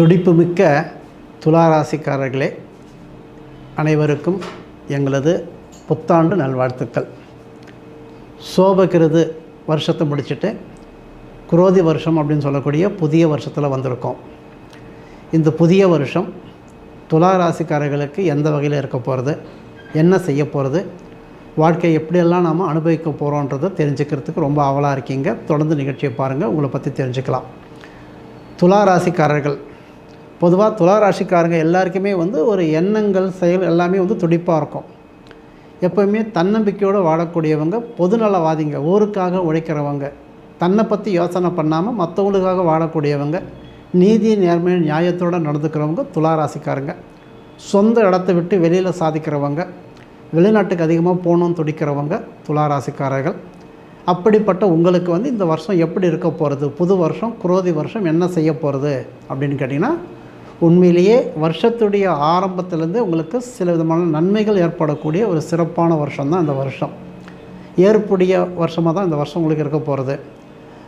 துடிப்புமிக்க துளாராசிக்காரர்களே அனைவருக்கும் எங்களது புத்தாண்டு நல்வாழ்த்துக்கள். சோபகிருது வருஷத்தை முடிச்சுட்டு குரோதி வருஷம் அப்படின்னு சொல்லக்கூடிய புதிய வருஷத்தில் வந்திருக்கோம். இந்த புதிய வருஷம் துலா ராசிக்காரர்களுக்கு எந்த வகையில் இருக்க போகிறது என்ன செய்ய போகிறது வாழ்க்கையை எப்படியெல்லாம் நாம் அனுபவிக்க போகிறோன்றதை தெரிஞ்சுக்கிறதுக்கு ரொம்ப ஆவலாக இருக்கீங்க. தொடர்ந்து நிகழ்ச்சியை பாருங்கள் உங்களை பற்றி தெரிஞ்சுக்கலாம். துலா ராசிக்காரர்கள் பொதுவாக துலா ராசிக்காரங்க எல்லாருக்குமே வந்து ஒரு எண்ணங்கள் செயல் எல்லாமே வந்து துடிப்பாக இருக்கும். எப்போவுமே தன்னம்பிக்கையோடு வாழக்கூடியவங்க பொதுநலவாதிங்க ஊருக்காக உழைக்கிறவங்க தன்னை பற்றி யோசனை பண்ணாமல் மற்றவங்களுக்காக வாழக்கூடியவங்க நீதி நேர்மை நியாயத்தோடு நடந்துக்கிறவங்க துலா ராசிக்காரங்க சொந்த இடத்த விட்டு வெளியில் சாதிக்கிறவங்க வெளிநாட்டுக்கு அதிகமாக போகணும்னு துடிக்கிறவங்க துலா ராசிக்காரர்கள் அப்படிப்பட்ட உங்களுக்கு வந்து இந்த வருஷம் எப்படி இருக்க போகிறது புது வருஷம் குரோதி வருஷம் என்ன செய்ய போகிறது அப்படின்னு கேட்டிங்கன்னா உண்மையிலேயே வருஷத்துடைய ஆரம்பத்திலேருந்து உங்களுக்கு சில விதமான நன்மைகள் ஏற்படக்கூடிய ஒரு சிறப்பான வருஷம் தான் இந்த வருஷம். ஏற்புடைய வருஷமாக தான் இந்த வருஷம் உங்களுக்கு இருக்க போகிறது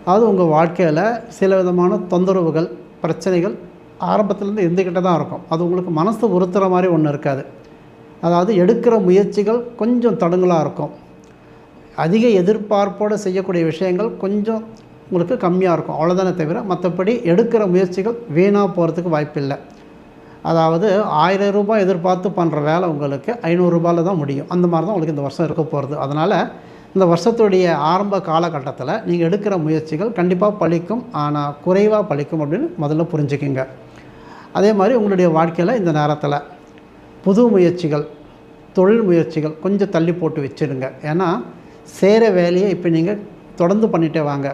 அதாவது உங்கள் வாழ்க்கையில் சில விதமான தொந்தரவுகள் பிரச்சனைகள் ஆரம்பத்துலேருந்து இருந்துக்கிட்டே தான் இருக்கும். அது உங்களுக்கு மனசு உறுத்துற மாதிரி ஒன்றும் இருக்காது. அதாவது எடுக்கிற முயற்சிகள் கொஞ்சம் தடுங்களாக இருக்கும். அதிக எதிர்பார்ப்போடு செய்யக்கூடிய விஷயங்கள் கொஞ்சம் உங்களுக்கு கம்மியாக இருக்கும். அவ்வளோதானே தவிர மற்றபடி எடுக்கிற முயற்சிகள் வீணாக போகிறதுக்கு வாய்ப்பில்லை. அதாவது ஆயிரம் ரூபாய் எதிர்பார்த்து பண்ணுற வேலை உங்களுக்கு ஐநூறுரூபாயில் தான் முடியும். அந்த மாதிரி தான் உங்களுக்கு இந்த வருஷம் இருக்க போகிறது அதனால் இந்த வருஷத்துடைய ஆரம்ப காலகட்டத்தில் நீங்கள் எடுக்கிற முயற்சிகள் கண்டிப்பாக பழிக்கும். ஆனால் குறைவாக பழிக்கும் அப்படின்னு முதல்ல புரிஞ்சுக்குங்க. அதே மாதிரி உங்களுடைய வாழ்க்கையில் இந்த நேரத்தில் புது முயற்சிகள் தொழில் முயற்சிகள் கொஞ்சம் தள்ளி போட்டு வச்சுடுங்க ஏன்னா செய்கிற வேலையை இப்போ நீங்கள் தொடர்ந்து பண்ணிகிட்டே வாங்க.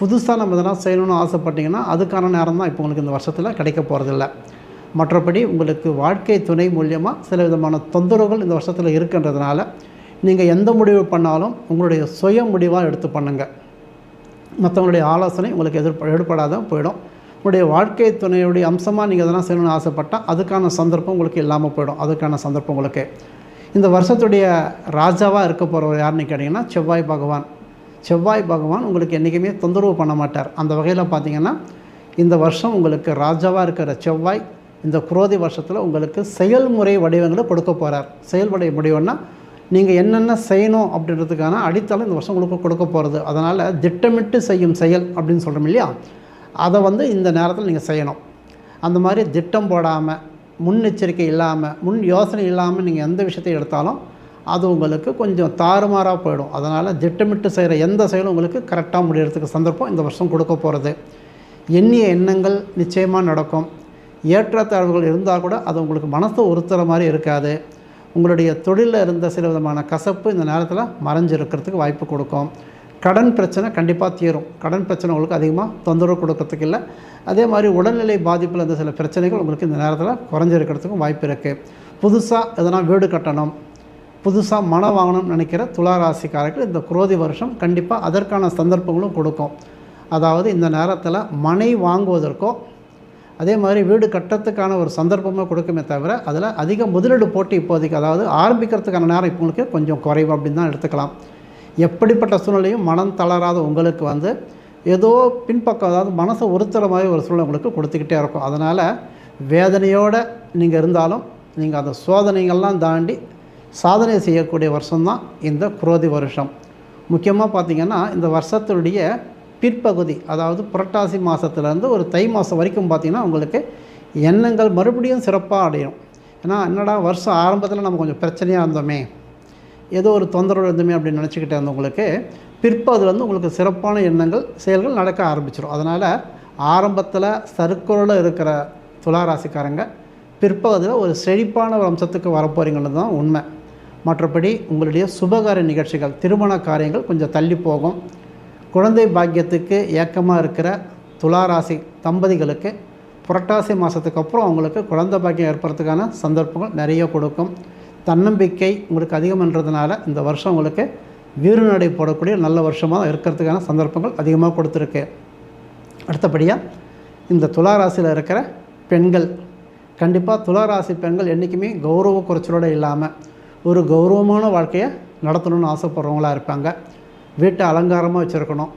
புதுசாக நம்ம இதெல்லாம் செய்யணும்னு ஆசைப்பட்டிங்கன்னா அதுக்கான நேரம் தான் இப்போ உங்களுக்கு இந்த வருஷத்தில் கிடைக்க போகிறதில்ல மற்றபடி உங்களுக்கு வாழ்க்கை துணை மூலியமாக சில விதமான தொந்தரவுகள் இந்த வருஷத்தில் இருக்கின்றதுனால நீங்கள் எந்த முடிவு பண்ணாலும் உங்களுடைய சுய முடிவாக எடுத்து பண்ணுங்கள் மற்றவங்களுடைய ஆலோசனை உங்களுக்கு எதிர்ப்ப எடுப்படாத போயிடும். உங்களுடைய வாழ்க்கை துணையுடைய அம்சமாக நீங்கள் எதனா செய்யணும்னு ஆசைப்பட்டால் அதுக்கான சந்தர்ப்பம் உங்களுக்கு இல்லாமல் போயிடும். அதுக்கான சந்தர்ப்பம் உங்களுக்கு. இந்த வருஷத்துடைய ராஜாவாக இருக்க போகிறவர் யாருன்னு கேட்டிங்கன்னா செவ்வாய் பகவான். செவ்வாய் பகவான் உங்களுக்கு என்றைக்குமே தொந்தரவு பண்ண மாட்டார். அந்த வகையில் பார்த்தீங்கன்னா இந்த வருஷம் உங்களுக்கு ராஜாவாக இருக்கிற செவ்வாய் இந்த குரோதி வருஷத்தில் உங்களுக்கு செயல்முறை வடிவங்களை கொடுக்க போகிறார் செயல்முறை முடிவுன்னா நீங்கள் என்னென்ன செய்யணும் அப்படின்றதுக்கான அடித்தளம் இந்த வருஷம் உங்களுக்கு கொடுக்க போகிறது அதனால் திட்டமிட்டு செய்யும் செயல் அப்படின்னு சொல்கிறோம் இல்லையா? அதை வந்து இந்த நேரத்தில் நீங்கள் செய்யணும். அந்த மாதிரி திட்டம் போடாமல் முன்னெச்சரிக்கை இல்லாமல் முன் யோசனை இல்லாமல் நீங்கள் எந்த விஷயத்தை எடுத்தாலும் அது உங்களுக்கு கொஞ்சம் தாறுமாறாக போயிடும். அதனால் திட்டமிட்டு செய்கிற எந்த செயலும் உங்களுக்கு கரெக்டாக முடியறதுக்கு சந்தர்ப்பம் இந்த வருஷம் கொடுக்க போகிறது எண்ணிய எண்ணங்கள் நிச்சயமாக நடக்கும். ஏற்றத்தாழ்வுகள் இருந்தால் கூட அது உங்களுக்கு மனசு உறுத்துற மாதிரி இருக்காது. உங்களுடைய தொழிலில் இருந்த சில விதமான கசப்பு இந்த நேரத்தில் மறைஞ்சிருக்கிறதுக்கு வாய்ப்பு கொடுக்கும். கடன் பிரச்சனை கண்டிப்பாக தீரும். கடன் பிரச்சனை உங்களுக்கு அதிகமாக தொந்தரவு கொடுக்கறதுக்கு இல்லை. அதே மாதிரி உடல்நிலை பாதிப்பில் இருந்த சில பிரச்சனைகள் உங்களுக்கு இந்த நேரத்தில் குறைஞ்சிருக்கிறதுக்கும் வாய்ப்பு இருக்குது புதுசாக எதனா வீடு கட்டணும். புதுசாக மனம் வாங்கணும்னு நினைக்கிற துளாராசிக்காரர்கள் இந்த குரோதி வருஷம் கண்டிப்பாக அதற்கான சந்தர்ப்பங்களும் கொடுக்கும். அதாவது இந்த நேரத்தில் மனை வாங்குவதற்கோ அதே மாதிரி வீடு கட்டத்துக்கான ஒரு சந்தர்ப்பமாக கொடுக்குமே தவிர அதில் அதிக முதலீடு போட்டு இப்போதைக்கு அதாவது ஆரம்பிக்கிறதுக்கான நேரம் இப்போ கொஞ்சம் குறைவு அப்படின்னு தான் எடுத்துக்கலாம். எப்படிப்பட்ட சூழ்நிலையும் மனம் தளராத உங்களுக்கு வந்து ஏதோ பின்பக்கம் அதாவது மனசை உறுத்துற மாதிரி ஒரு சூழ்நிலை உங்களுக்கு கொடுத்துக்கிட்டே இருக்கும். அதனால் வேதனையோடு நீங்கள் இருந்தாலும் நீங்கள் அந்த சோதனைகள்லாம் தாண்டி சாதனை செய்யக்கூடிய வருஷம்தான் இந்த குரோதி வருஷம். முக்கியமாக பார்த்திங்கன்னா இந்த வருஷத்துடைய பிற்பகுதி அதாவது புரட்டாசி மாதத்துலேருந்து ஒரு தை மாதம் வரைக்கும் பார்த்திங்கன்னா உங்களுக்கு எண்ணங்கள் மறுபடியும் சிறப்பாக அடையும். ஏன்னா என்னடா வருஷம் ஆரம்பத்தில் நம்ம கொஞ்சம் பிரச்சனையாக இருந்தோமே. ஏதோ ஒரு தொந்தரவு இருந்தோமே அப்படின்னு நினச்சிக்கிட்டே இருந்தவங்களுக்கு பிற்பகுதியிலேருந்து உங்களுக்கு சிறப்பான எண்ணங்கள் செயல்கள் நடக்க ஆரம்பிச்சிடும் அதனால் ஆரம்பத்தில் சருக்குறில் இருக்கிற துளாராசிக்காரங்க பிற்பகுதியில் ஒரு செழிப்பான ஒரு அம்சத்துக்கு வரப்போகிறீங்கிறது தான் உண்மை. மற்றபடி உங்களுடைய சுபகார நிகழ்ச்சிகள் திருமண காரியங்கள் கொஞ்சம் தள்ளி போகும். குழந்தை பாக்கியத்துக்கு ஏக்கமாக இருக்கிற துளாராசி தம்பதிகளுக்கு புரட்டாசி மாதத்துக்கு அப்புறம் அவங்களுக்கு குழந்தை பாக்கியம் ஏற்படுறதுக்கான சந்தர்ப்பங்கள் நிறைய கொடுக்கும். தன்னம்பிக்கை உங்களுக்கு அதிகம்ன்றதுனால இந்த வருஷம் உங்களுக்கு வீறுநடை போடக்கூடிய நல்ல வருஷமாக இருக்கிறதுக்கான சந்தர்ப்பங்கள் அதிகமாக கொடுத்துருக்கு. அடுத்தபடியாக இந்த துளாராசியில் இருக்கிற பெண்கள் கண்டிப்பாக துளாராசி பெண்கள் என்றைக்குமே கௌரவ குறைச்சலோடு இல்லாமல் ஒரு கௌரவமான வாழ்க்கையை நடத்தணும்னு ஆசைப்படுறவங்களா இருப்பாங்க. வீட்டை அலங்காரமாக வச்சுருக்கணும்.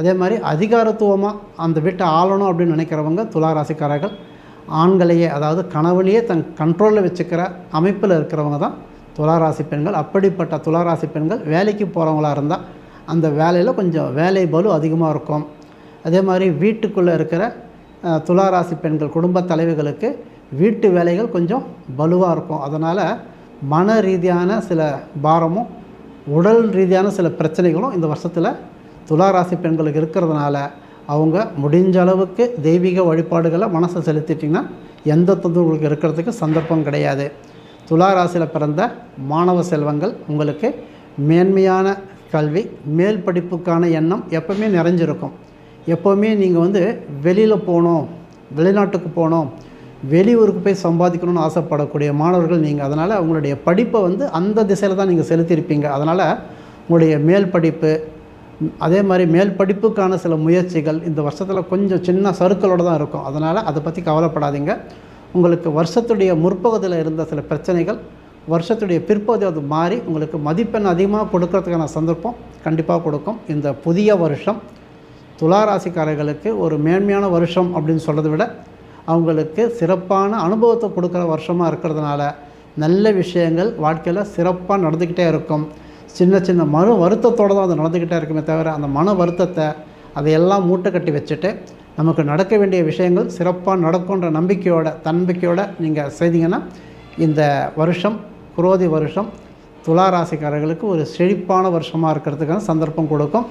அதே மாதிரி அதிகாரத்துவமாக அந்த வீட்டை ஆளணும் அப்படின்னு நினைக்கிறவங்க துளாராசிக்காரர்கள் ஆண்களையே அதாவது கணவனையே தன் கண்ட்ரோலில் வச்சுக்கிற அமைப்பில் இருக்கிறவங்க தான் துளாராசி பெண்கள். அப்படிப்பட்ட துளாராசி பெண்கள் வேலைக்கு போகிறவங்களா இருந்தால் அந்த வேலையில் கொஞ்சம் வேலை பலு அதிகமாக இருக்கும். அதே மாதிரி வீட்டுக்குள்ளே இருக்கிற துளாராசி பெண்கள் குடும்ப தலைவிகளுக்கு வீட்டு வேலைகள் கொஞ்சம் பலுவாக இருக்கும். அதனால் மன ரீதியான சில பாரமும் உடல் ரீதியான சில பிரச்சனைகளும் இந்த வருஷத்தில் துளாராசி பெண்களுக்கு இருக்கிறதுனால அவங்க முடிஞ்ச அளவுக்கு தெய்வீக வழிபாடுகளை மனசை செலுத்திட்டிங்கன்னா எந்த தொந்தரவுகளுக்கு இருக்கிறதுக்கு சந்தர்ப்பம் கிடையாது. துளாராசியில் பிறந்த மாணவ செல்வங்கள் உங்களுக்கு மேன்மையான கல்வி மேல் படிப்புக்கான எண்ணம் எப்போவுமே நிறைஞ்சிருக்கும். எப்போவுமே நீங்கள் வந்து வெளியில் போகணும் வெளிநாட்டுக்கு போகணும் வெளியூருக்கு போய் சம்பாதிக்கணும்னு ஆசைப்படக்கூடிய மாணவர்கள் நீங்கள் அதனால் உங்களுடைய படிப்பை வந்து அந்த திசையில் தான் நீங்கள் செலுத்தியிருப்பீங்க. அதனால் உங்களுடைய மேல் படிப்பு அதே மாதிரி மேல் படிப்புக்கான சில முயற்சிகள் இந்த வருஷத்தில் கொஞ்சம் சின்ன சறுக்களோடு தான் இருக்கும். அதனால் அதை பற்றி கவலைப்படாதீங்க. உங்களுக்கு வருஷத்துடைய முற்பகுதியில் இருந்த சில பிரச்சனைகள் வருஷத்துடைய பிற்பகுதி அது மாறி உங்களுக்கு மதிப்பெண் அதிகமாக கொடுக்கறதுக்கான சந்தர்ப்பம் கண்டிப்பாக கொடுக்கும். இந்த புதிய வருஷம் துளாராசிக்காரர்களுக்கு ஒரு மேன்மையான வருஷம் அப்படின்னு சொல்கிறத விட அவங்களுக்கு சிறப்பான அனுபவத்தை கொடுக்குற வருஷமாக இருக்கிறதுனால நல்ல விஷயங்கள் வாழ்க்கையில் சிறப்பாக நடந்துக்கிட்டே இருக்கும். சின்ன சின்ன மன வருத்தத்தோடு தான் அது நடந்துக்கிட்டே இருக்குமே தவிர அந்த மன வருத்தத்தை அதையெல்லாம் மூட்டை கட்டி வச்சுட்டு நமக்கு நடக்க வேண்டிய விஷயங்கள் சிறப்பாக நடக்குன்ற நம்பிக்கையோட தன்னம்பிக்கையோடு நீங்கள் செய்தீங்கன்னா இந்த வருஷம் குரோதி வருஷம் துளாராசிக்காரர்களுக்கு ஒரு செழிப்பான வருஷமாக இருக்கிறதுக்கான சந்தர்ப்பம் கொடுக்கும்.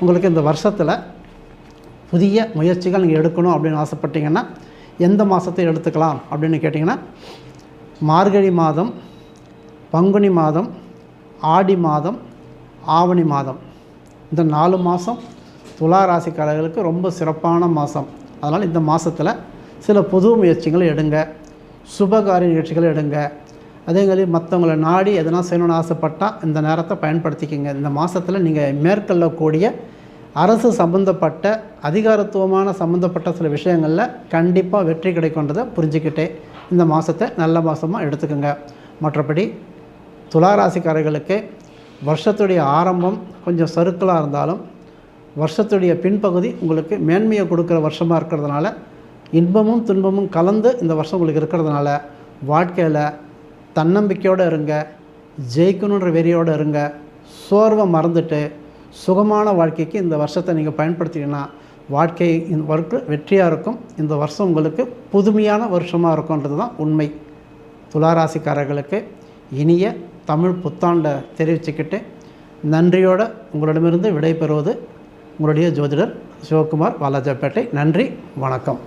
உங்களுக்கு இந்த வருஷத்தில் புதிய முயற்சிகள் நீங்கள் எடுக்கணும் அப்படின்னு ஆசைப்பட்டீங்கன்னா எந்த மாதத்தை எடுத்துக்கலாம் அப்படின்னு கேட்டிங்கன்னா மார்கழி மாதம் பங்குனி மாதம் ஆடி மாதம் ஆவணி மாதம். இந்த நாலு மாதம் துலா ராசிக்காரர்களுக்கு ரொம்ப சிறப்பான மாதம் அதனால் இந்த மாதத்தில் சில புது முயற்சிகளை எடுங்க சுபகாரிய நிகழ்ச்சிகளை எடுங்க. அதே மாதிரி மற்றவங்களை நாடி எதனா செய்யணும்னு ஆசைப்பட்டால் இந்த நேரத்தை பயன்படுத்திக்கிங்க. இந்த மாதத்தில் நீங்கள் மேற்கொள்ளக்கூடிய அரசு சம்மந்தப்பட்ட அதிகாரத்துவமான சம்மந்தப்பட்ட சில விஷயங்களில் கண்டிப்பாக வெற்றி கிடைக்குன்றதை புரிஞ்சுக்கிட்டே இந்த மாதத்தை நல்ல மாதமாக எடுத்துக்கோங்க. மற்றபடி துளாராசிக்காரர்களுக்கு வருஷத்துடைய ஆரம்பம் கொஞ்சம் சறுக்கலாக இருந்தாலும் வருஷத்துடைய பின்பகுதி உங்களுக்கு மேன்மையை கொடுக்குற வருஷமாக இருக்கிறதுனால இன்பமும் துன்பமும் கலந்து இந்த வருஷம் உங்களுக்கு இருக்கிறதுனால வாழ்க்கையில் தன்னம்பிக்கையோடு இருங்க ஜெயிக்கணுன்ற வெறியோடு இருங்க சோர்வை மறந்துட்டு சுகமான வாழ்க்கைக்கு இந்த வருஷத்தை நீங்கள் பயன்படுத்திங்கன்னா வாழ்க்கை இந்த ஒர்க்கு வெற்றியாக இருக்கும். இந்த வருஷம் உங்களுக்கு புதுமையான வருஷமாக இருக்கும்ன்றது தான் உண்மை. துளாராசிக்காரர்களுக்கு இனிய தமிழ் புத்தாண்டை தெரிவிச்சுக்கிட்டு நன்றியோடு உங்களிடமிருந்து விடைபெறுவது உங்களுடைய ஜோதிடர் சிவகுமார் வாலாஜாப்பேட்டை நன்றி வணக்கம்.